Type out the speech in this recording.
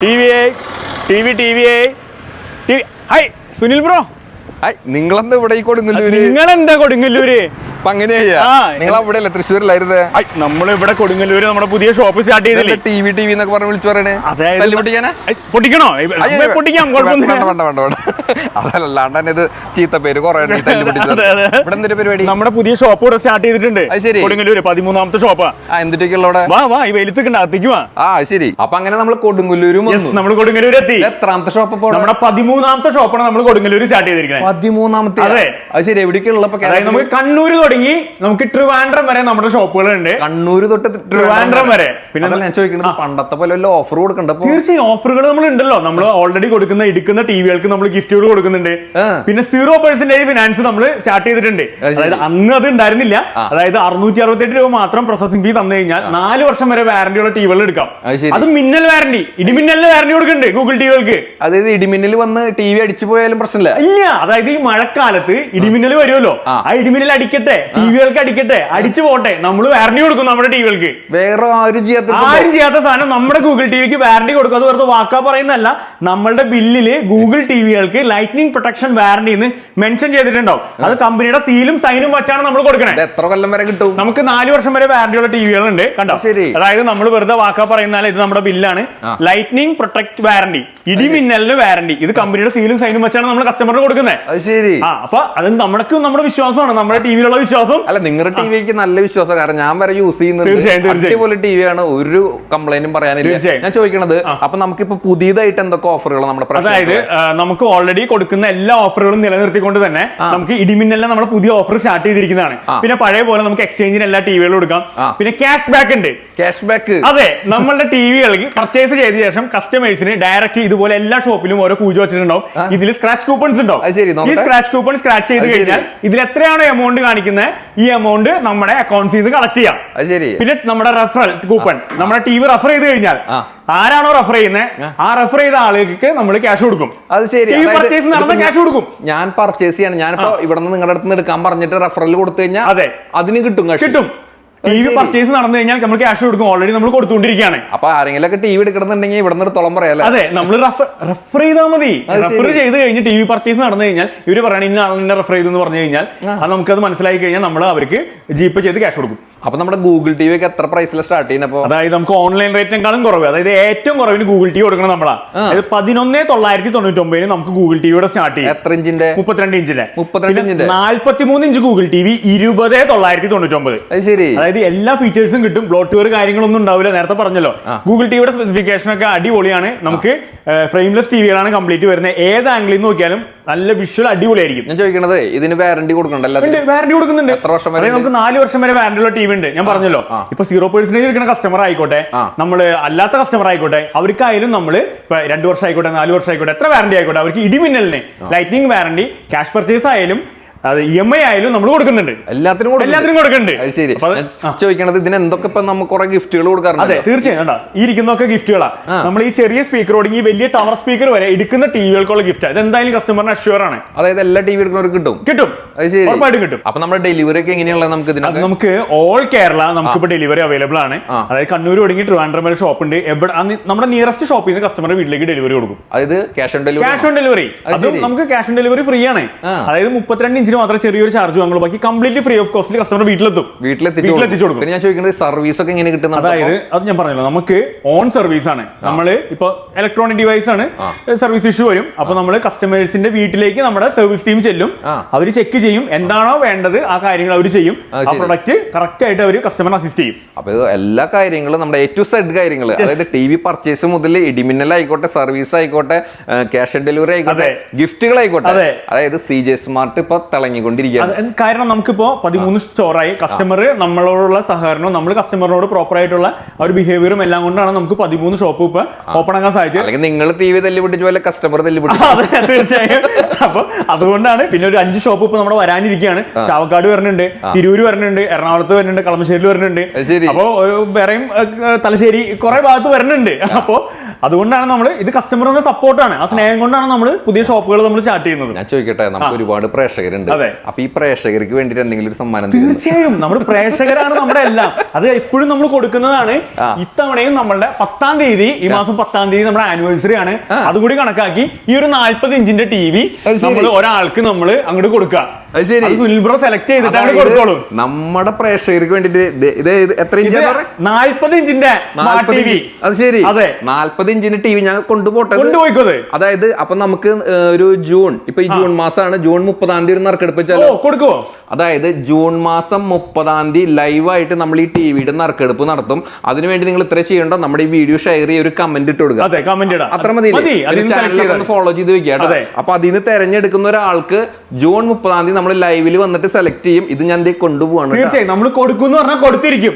T V I T V T V I. T V hi Sunil bro. Hi നിങ്ങളെന്താ ഇവിടെ ഈ കൊടുങ്ങല്ലൂര്? നിങ്ങൾ എന്താ കൊടുങ്ങല്ലൂര്? അപ്പൊ നിങ്ങൾ അവിടെ അവിടെയല്ലേ? തൃശ്ശൂരിലായിരുന്നേ? ഇവിടെ കൊടുങ്ങല്ലൂര് നമ്മുടെ പുതിയ ഷോപ്പ് സ്റ്റാർട്ട് ചെയ്തില്ലേ? ടി വി ടി വി എന്നൊക്കെ പറഞ്ഞ് വിളിച്ചു പറയണേ? പൊട്ടിക്കണോ? പൊട്ടിക്കാം അതല്ലാണ്ട് തന്നെ ഇത് ചീത്ത പേര് കുറെ. ഇവിടെ എന്തൊരു പരിപാടി? നമ്മുടെ പുതിയ ഷോപ്പ് ഇവിടെ സ്റ്റാർട്ട് ചെയ്തിട്ടുണ്ട്. ശരി. കൊടുങ്ങല്ലൂര് പതിമൂന്നാമത്തെ ഷോപ്പാ അവിടെ? വാ വാ ഈ വെയിലത്തേക്ക് അകത്തേക്ക് വാ. ആ ശരി. അപ്പൊ അങ്ങനെ നമ്മൾ കൊടുങ്ങല്ലൂരും നമ്മൾ കൊടുങ്ങല്ലൂര് എത്തി. എത്രാമത്തെ ഷോപ്പ് നമ്മുടെ പതിമൂന്നാമത്തെ ഷോപ്പാണ് നമ്മൾ കൊടുങ്ങല്ലൂര് സ്റ്റാർട്ട് ചെയ്തിരിക്കുന്നത് പതിമൂന്നാമത്തെ അതെ. അത് ശരി എവിടേക്കുള്ള? നമുക്ക് കണ്ണൂര് തുടങ്ങി നമുക്ക് ട്രിവാൻഡ്രം വരെ നമ്മുടെ ഷോപ്പുകളുണ്ട്. കണ്ണൂർ തൊട്ട് ട്രിവാൻഡ്രം വരെ. പിന്നെ ഞാൻ ചോദിക്കുന്നത് പണ്ടത്തെ പോലെ വല്ല ഓഫർ കൊടുക്കണ്ട? തീർച്ചയായും ഓഫറുകൾ നമ്മൾ ഉണ്ടല്ലോ. നമ്മൾ ഓൾറെഡി കൊടുക്കുന്ന ഇടിക്കുന്ന ടിവികൾക്ക് നമ്മൾ ഗിഫ്റ്റുകൾ കൊടുക്കുന്നുണ്ട്. പിന്നെ സീറോ പെർസെന്റേജ് ഫിനാൻസ് നമ്മൾ സ്റ്റാർട്ട് ചെയ്തിട്ടുണ്ട്. അതായത് അന്ന് അത് ഉണ്ടായിരുന്നില്ല. അതായത് അറുന്നൂറ്റി അറുപത്തെട്ട് രൂപ മാത്രം പ്രോസസിംഗ് ഫീ തന്നു കഴിഞ്ഞാൽ നാല് വർഷം വരെ വാറന്റി ഉള്ള ടിവികൾ എടുക്കാം. അത് മിന്നൽ വാറന്റി ഇടിമിന്നലിന് വാറന്റി കൊടുക്കുന്നുണ്ട് ഗൂഗിൾ ടിവികൾക്ക്. അതായത് ഇടിമിന്നൽ വന്ന് ടി വി അടിച്ചു പോയാലും പ്രശ്നമില്ല. ഇല്ല. അതായത് ഈ മഴക്കാലത്ത് ഇടിമിന്നൽ വരുമല്ലോ. ആ ഇടിമിന്നൽ അടിക്കട്ടെ. ടിവികൾക്ക് അടിക്കട്ടെ. അടിച്ചു പോട്ടെ. നമ്മൾ വാറണ്ടി കൊടുക്കും നമ്മുടെ ടിവികൾക്ക്. വേറെ ആരും ചെയ്യാത്ത ആരും ചെയ്യാത്ത സാധനം നമ്മുടെ ഗൂഗിൾ ടിവിക്ക് വാറണ്ടി കൊടുക്കും. അത് വെറുതെ വാക്കാ പറയുന്നതല്ല. നമ്മളുടെ ബില്ലിൽ ഗൂഗിൾ ടിവികൾക്ക് ലൈറ്റ്നിങ് പ്രൊട്ടക്ഷൻ വാറണ്ടി എന്ന് മെൻഷൻ ചെയ്തിട്ടുണ്ടാവും. അത് കമ്പനിയുടെ സീലും സൈനും വെച്ചാണ് നമ്മൾ കൊടുക്കണേ. എത്ര കൊല്ലം വരെ കിട്ടും? നമുക്ക് നാല് വർഷം വരെ വാറണ്ടി ഉള്ള ടിവികളുണ്ട് കണ്ടോ? ശരി. അതായത് നമ്മൾ വെറുതെ വാക്കാ പറയുന്നാൽ ഇത് നമ്മുടെ ബില്ലാണ്. ലൈറ്റ്നിങ് പ്രൊട്ടക്ട് വാറണ്ടി ഇടിമിന്നലിന് വാറണ്ടി ഇത് കമ്പനിയുടെ സീലും സൈനും വെച്ചാണ് നമ്മൾ കസ്റ്റമറിന് കൊടുക്കുന്നത് ശരി. ആ അപ്പൊ അത് നമ്മൾക്ക് നമ്മുടെ വിശ്വാസമാണ്. നമ്മുടെ ടിവിയിലുള്ള വിശ്വാസം? അല്ല നിങ്ങളുടെ ടിവിക്ക് നല്ല വിശ്വാസം. കാരണം ഞാൻ വരെ യൂസ് ചെയ്യുന്നത്. അടിപൊളി ടിവിയാണ്. ഒരു കംപ്ലൈന്റും പറയാനില്ല. ഞാൻ ചോദിക്കണത് അപ്പൊ നമുക്കിപ്പോ പുതിയതായിട്ട് എന്തൊക്കെ ഓഫറുകൾ നമ്മുടെ അതായത് നമുക്ക് ഓൾറെഡി കൊടുക്കുന്ന എല്ലാ ഓഫറുകളും നിലനിർത്തിക്കൊണ്ട് തന്നെ നമുക്ക് ഇടിമിന്നെല്ലാം നമ്മൾ പുതിയ ഓഫർ സ്റ്റാർട്ട് ചെയ്തിരിക്കുന്നതാണ്. പിന്നെ പഴയ പോലെ നമുക്ക് എക്സ്ചേഞ്ചിന് എല്ലാ ടിവികളും കൊടുക്കാം. പിന്നെ ക്യാഷ് ബാക്ക് ഉണ്ട്. ക്യാഷ് ബാക്ക് അതെ നമ്മളുടെ ടിവികൾക്ക് പർച്ചേസ് ചെയ്ത ശേഷം കസ്റ്റമേഴ്സിന് ഡയറക്റ്റ് ഇതുപോലെ എല്ലാ ഷോപ്പിലും ഓരോ കൂജ വെച്ചിട്ടുണ്ടാവും. ഇതിൽ സ്ക്രാച്ച് കൂപ്പൺസ് ഉണ്ടാവും. ഈ സ്ക്രാച്ച് കൂപ്പൺ സ്ക്രാച്ച് ചെയ്ത് കഴിഞ്ഞാൽ ഇതിൽ എത്രയാണോ എമൗണ്ട് കാണിക്കുന്നത്? ഈ എമൗണ്ട് നമ്മുടെ അക്കൗണ്ട്സിൽ നിന്ന് കളക്ട് ചെയ്യാം. ശരി. പിന്നെ നമ്മുടെ റെഫറൽ കൂപ്പൺ നമ്മുടെ ടി വി റെഫർ ചെയ്ത് കഴിഞ്ഞാൽ ആരാണോ റെഫർ ചെയ്യുന്നത് ആ. റെഫർ ചെയ്ത ആളുകൾക്ക് നമ്മൾ ക്യാഷ് കൊടുക്കും. അത് ശരി. പർച്ചേസ് നടന്ന ക്യാഷ് കൊടുക്കും. ഞാൻ പർച്ചേസ് ചെയ്യാണ്. ഞാനിപ്പോ ഇവിടെ നിന്ന് നിങ്ങളുടെ അടുത്ത് നിന്ന് എടുക്കാൻ പറഞ്ഞിട്ട് റെഫറൽ കൊടുത്തു കഴിഞ്ഞാൽ അതെ. അതിന് കിട്ടും കിട്ടും. ടി വി പർച്ചേസ് നടന്നു കഴിഞ്ഞാൽ നമ്മൾ ക്യാഷ് കൊടുക്കും. ഓൾറെഡി നമ്മൾ കൊടുത്തുകൊണ്ടിരിക്കുകയാണ്. അപ്പൊ ആരെങ്കിലും ഒക്കെ ടി വി എടുക്കണമെന്നുണ്ടെങ്കിൽ ഇവിടെ നിന്ന് തുളം പറയാല്ലേ അതെ നമ്മൾ റഫർ റഫർ ചെയ്താൽ മതി. റഫർ. ചെയ്ത് കഴിഞ്ഞ് ടി വി പർച്ചേസ് നടന്നു കഴിഞ്ഞാൽ ഇവർ പറയണ ഇന്ന ആളിനെ റെഫർ ചെയ്തു എന്ന് പറഞ്ഞു കഴിഞ്ഞാൽ അത് നമുക്കത് മനസ്സിലാക്കി കഴിഞ്ഞാൽ നമ്മൾ അവർക്ക് ജിപേ ചെയ്ത് ക്യാഷ് കൊടുക്കും. അപ്പൊ നമ്മുടെ ഗൂഗിൾ ടി വി ഒക്കെ എത്ര പ്രൈസിൽ സ്റ്റാർട്ട് ചെയ്യുന്നപ്പോ അതായത് നമുക്ക് ഓൺലൈൻ റേറ്റിനെക്കാളും കുറവ്. അതായത് ഏറ്റവും കുറവിന് ഗൂഗിൾ ടി വി കൊടുക്കണം നമ്മളാ. അതായത് പതിനൊന്നേ തൊള്ളായിരത്തി തൊണ്ണൂറ്റി ഒമ്പതിന് നമുക്ക് ഗൂഗിൾ ടിവിയുടെ സ്റ്റാർട്ട് ചെയ്യും. എത്ര ഇഞ്ചിന്റെ? മുപ്പത്തിരണ്ട് ഇഞ്ചിന്റെ മുപ്പത്തിരണ്ട് ഇഞ്ചിന്റെ? നാല്പത്തി മൂന്ന് ഇഞ്ച് ഗൂഗിൾ ടി വി ഇരുപതേ തൊള്ളായിരത്തി തൊണ്ണൂറ്റി ഒമ്പത് അത് ശരി. അതായത് എല്ലാ ഫീച്ചേഴ്സും കിട്ടും. ബ്ലോട്ട്വെയർ കാര്യങ്ങളൊന്നും ഉണ്ടാവില്ല. നേരത്തെ പറഞ്ഞല്ലോ. ഗൂഗിൾ ടിവിയുടെ സ്പെസിഫിക്കേഷൻ ഒക്കെ അടിപൊളിയാണ്. നമുക്ക് ഫ്രെയിംലെസ് ടിവികളാണ് കംപ്ലീറ്റ് വരുന്നത്. ഏത് ആംഗിളിൽ നിന്ന് നോക്കിയാലും നല്ല വിഷ്വൽ അടിപൊളിയായിരിക്കും. ഞാൻ ചോദിക്കണത് ഇതിന് വാറണ്ടി കൊടുക്കണ്ടല്ലോ വാറണ്ടി കൊടുക്കുന്നുണ്ട്. എത്ര വർഷം വരെ നമുക്ക് നാല് വർഷം വരെ വാറണ്ടി ഉള്ള ടിവി ഉണ്ട്. ഞാൻ പറഞ്ഞല്ലോ. ഇപ്പൊ സീറോ പെർസെന്റേജ് എടുക്കുന്ന കസ്റ്റമർ ആയിക്കോട്ടെ നമ്മൾ അല്ലാത്ത കസ്റ്റമർ ആയിക്കോട്ടെ അവർക്കായാലും നമ്മൾ രണ്ടു വർഷം ആയിക്കോട്ടെ നാല് വർഷം ആയിക്കോട്ടെ എത്ര വാറണ്ടി ആയിക്കോട്ടെ അവർക്ക് ഇടിമിന്നലിന് ലൈറ്റിനിങ് വാറണ്ടി ക്യാഷ് പർച്ചേസ് ആയാലും അത് ഇ എം ഐ ആയാലും നമ്മൾ കൊടുക്കുന്നുണ്ട്. എല്ലാത്തിനും. എല്ലാത്തിനും കൊടുക്കുന്നുണ്ട്. അത് ശരി. ചോദിക്കണത് ഇതിന് എന്തൊക്കെ ഇപ്പൊ നമുക്ക് കുറെ ഗിഫ്റ്റുകൾ അതെ തീർച്ചയായും. ഈ ഇരിക്കുന്നതൊക്കെ ഗിഫ്റ്റുകളാ നമ്മൾ ഈ ചെറിയ സ്പീക്കറോട് ഈ വലിയ ടവർ സ്പീക്കർ വരെ എടുക്കുന്ന ടിവികൾക്കുള്ള ഗിഫ്റ്റ് അത് എന്തായാലും കസ്റ്റമറിന് അഷ്യൂർ ആണ്. അതായത് എല്ലാ ടി വി എടുക്കുന്നവർക്ക് കിട്ടും? കിട്ടും. അത് ശരി. ഉറപ്പായിട്ടും കിട്ടും. അപ്പൊ നമ്മുടെ ഡെലിവറി ഒക്കെ എങ്ങനെയുള്ള നമുക്ക് നമുക്ക് ഓൾ കേരള നമുക്കിപ്പോ ഡെലിവറി അവൈലബിൾ ആണ്. അതായത് കണ്ണൂർ ഒടുങ്ങി ട്രിവാൻഡ്രം വരെ ഷോപ്പ് ഉണ്ട്. എവിടെ നമ്മുടെ നിയറസ്റ്റ് ഷോപ്പിൽ നിന്ന് കസ്റ്റമറുടെ വീട്ടിലേക്ക് ഡെലിവറി കൊടുക്കും. അതായത് cash on delivery cash on delivery അതും നമുക്ക് ക്യാഷ് ഓൺ ഡെലിവറി ഫ്രീ ആണ്. അതായത് മുപ്പത്തിരണ്ട് ഇഞ്ചിന് മാത്രം ചെറിയൊരു ചാർജ് വാങ്ങുള്ളൂ. ബാക്കി കംപ്ലീറ്റ്ലി ഫ്രീ ഓഫ് കോസ്റ്റിൽ കസ്റ്റമർ വീട്ടിലെത്തും. വീട്ടിലെത്തിച്ചു വീട്ടിലെത്തിച്ചു കൊടുക്കും. പിന്നെ ഞാൻ ചോദിക്കുന്നത് സർവീസ് ഒക്കെ എങ്ങനെ കിട്ടുന്ന അതായത് അത് ഞാൻ പറഞ്ഞല്ലോ നമുക്ക് ഓൺ സർവീസ് ആണ്. നമ്മൾ ഇപ്പൊ ഇലക്ട്രോണിക് ഡിവൈസ് ആണ്. സർവീസ് ഇഷ്യൂ വരും. അപ്പൊ നമ്മൾ കസ്റ്റമേഴ്സിന്റെ വീട്ടിലേക്ക് നമ്മുടെ സർവീസ് ടീം ചെല്ലും. അവർ ചെക്ക് ചെയ്യും എന്താണോ വേണ്ടത് ആ കാര്യങ്ങൾ അവർ ചെയ്യും. ആ. പ്രൊഡക്റ്റ് കറക്റ്റ് ആയിട്ട് അവർ കസ്റ്റമർ അസിസ്റ്റ് ചെയ്യും. അപ്പൊ എല്ലാ കാര്യങ്ങളും നമ്മുടെ എ ടു സെഡ് കാര്യങ്ങൾ അതായത് ടി വി പർച്ചേസ് മുതൽ ഇടിമിന്നൽ ആയിക്കോട്ടെ സർവീസ് ആയിക്കോട്ടെ ക്യാഷ് ഓൺ ഡെലിവറി ആയിക്കോട്ടെ ഗിഫ്റ്റുകൾ ആയിക്കോട്ടെ അതായത് സി ജെ സ്മാർട്ട് ഇപ്പൊ തിളങ്ങിക്കൊണ്ടിരിക്കുകയാണ്. കാരണം നമുക്കിപ്പോ പതിമൂന്ന് സ്റ്റോറായി കസ്റ്റമർ നമ്മളോടുള്ള സഹകരണവും നമ്മൾ കസ്റ്റമറിനോട് പ്രോപ്പർ ആയിട്ടുള്ള ആ ഒരു ബിഹേവിയറും എല്ലാം കൊണ്ടാണ് നമുക്ക് പതിമൂന്ന് ഷോപ്പ് ഇപ്പൊ ഓപ്പൺ ആക്കാൻ സാധിച്ചത്. അല്ലെങ്കിൽ നിങ്ങൾ ടി വി തല്ലി പൊട്ടിച്ച പോലെ കസ്റ്റമർ തല്ലി പിടിച്ചു തീർച്ചയായും. അപ്പൊ അതുകൊണ്ടാണ് പിന്നെ ഒരു അഞ്ച് ഷോപ്പ് ഇപ്പൊ നമ്മുടെ വരാനിരിക്കുകയാണ്. ചാവക്കാട് വരുന്നുണ്ട് തിരൂര് വരുന്നുണ്ട് എറണാകുളത്ത് വരുന്നുണ്ട് കളമശ്ശേരിയിൽ വരുന്നുണ്ട്. അപ്പോൾ വേറെയും തലശ്ശേരി കുറെ ഭാഗത്ത് വരുന്നുണ്ട്. അപ്പോ അതുകൊണ്ടാണ് നമ്മൾ ഇത് കസ്റ്റമറിന്റെ സപ്പോർട്ടാണ് ആ സ്നേഹം കൊണ്ടാണ് നമ്മൾ പുതിയ ഷോപ്പുകൾ നമ്മൾ സ്റ്റാർട്ട് ചെയ്യുന്നത്. ഞാൻ ചോദിക്കട്ടെ നമുക്ക് ഒരുപാട് പ്രേക്ഷകരുണ്ട്. അതെ. അപ്പൊ ഈ പ്രേക്ഷകർക്ക് വേണ്ടിട്ട് എന്തെങ്കിലും ഒരു സമ്മാനം? തീർച്ചയായും. നമ്മൾ പ്രേക്ഷകരാണ് നമ്മുടെ എല്ലാം. അത് എപ്പോഴും നമ്മൾ കൊടുക്കുന്നതാണ് ഇത്തവണയും നമ്മളുടെ പത്താം തീയതി ഈ മാസം പത്താം തീയതി നമ്മുടെ ആനിവേഴ്സറി ആണ്. അതുകൂടി കണക്കാക്കി ഈ ഒരു നാല്പത് ഇഞ്ചിന്റെ ടി വി നമ്മൾ ഒരാൾക്ക് നമ്മൾ അങ്ങോട്ട് കൊടുക്കുക. സെലക്ട് ചെയ്തിട്ട് അങ്ങോട്ട് കൊടുത്തോളൂ. നമ്മുടെ പ്രേക്ഷകർക്ക് വേണ്ടിട്ട് ഇത് എത്ര ഇഞ്ച് നാല്പത് ഇഞ്ചിന്റെ സ്മാർട്ട് ടി വി അത് ശരി. അതെ. നാല്പത് ഇഞ്ചിന്റെ ടി വി ഞങ്ങൾ കൊണ്ടുപോട്ടെ കൊണ്ടുപോയിക്കോ അതായത് അപ്പൊ നമുക്ക് ഒരു ജൂൺ ഇപ്പൊ ഈ ജൂൺ മാസമാണ് ജൂൺ മുപ്പതാം തീയതി ഒരു നറുക്കെടുപ്പ് ഓ കൊടുക്കുവോ? അതായത് ജൂൺ മാസം മുപ്പതാം തീയതി ലൈവായിട്ട് നമ്മൾ ഈ ടി വിയുടെ നറുക്കെടുപ്പ് നടത്തും. അതിനുവേണ്ടി നിങ്ങൾ ഇത്ര ചെയ്യേണ്ട നമ്മുടെ ഈ വീഡിയോ ഷെയർ ചെയ്യുക ഒരു കമന്റ് ഇട്ട് കൊടുക്കുക. അതെ കമന്റ് ഇടാം. അത്ര മതി ഫോളോ ചെയ്ത് വെക്കുക അപ്പൊ അതിൽ നിന്ന് തെരഞ്ഞെടുക്കുന്ന ഒരാൾക്ക് ജൂൺ മുപ്പതാം തീയതി നമ്മൾ ലൈവിൽ വന്നിട്ട് സെലക്ട് ചെയ്യും. ഇത് ഞാൻ കൊണ്ടുപോവാണ് കേട്ടോ. തീർച്ചയായും നമ്മൾ കൊടുക്കും എന്ന് പറഞ്ഞാൽ കൊടുത്തിരിക്കും.